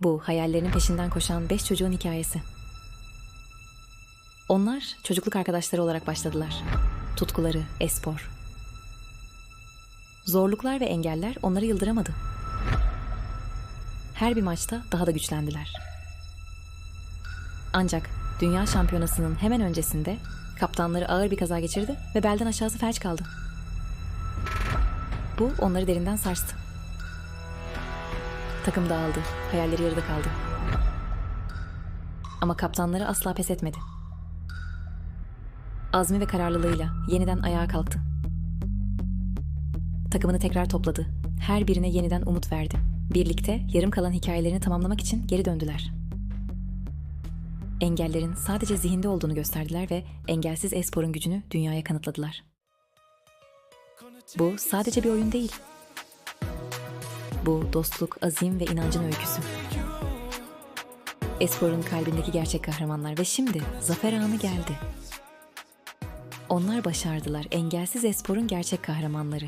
Bu hayallerinin peşinden koşan beş çocuğun hikayesi. Onlar çocukluk arkadaşları olarak başladılar. Tutkuları, espor. Zorluklar ve engeller onları yıldıramadı. Her bir maçta daha da güçlendiler. Ancak dünya şampiyonasının hemen öncesinde kaptanları ağır bir kaza geçirdi ve belden aşağısı felç kaldı. Bu onları derinden sarstı. Takım dağıldı, hayalleri yarıda kaldı. Ama kaptanları asla pes etmedi. Azmi ve kararlılığıyla yeniden ayağa kalktı. Takımını tekrar topladı. Her birine yeniden umut verdi. Birlikte yarım kalan hikayelerini tamamlamak için geri döndüler. Engellerin sadece zihinde olduğunu gösterdiler ve engelsiz esporun gücünü dünyaya kanıtladılar. Bu sadece bir oyun değil. Bu dostluk, azim ve inancın öyküsü. Espor'un kalbindeki gerçek kahramanlar ve şimdi zafer anı geldi. Onlar başardılar. Engelsiz Espor'un gerçek kahramanları.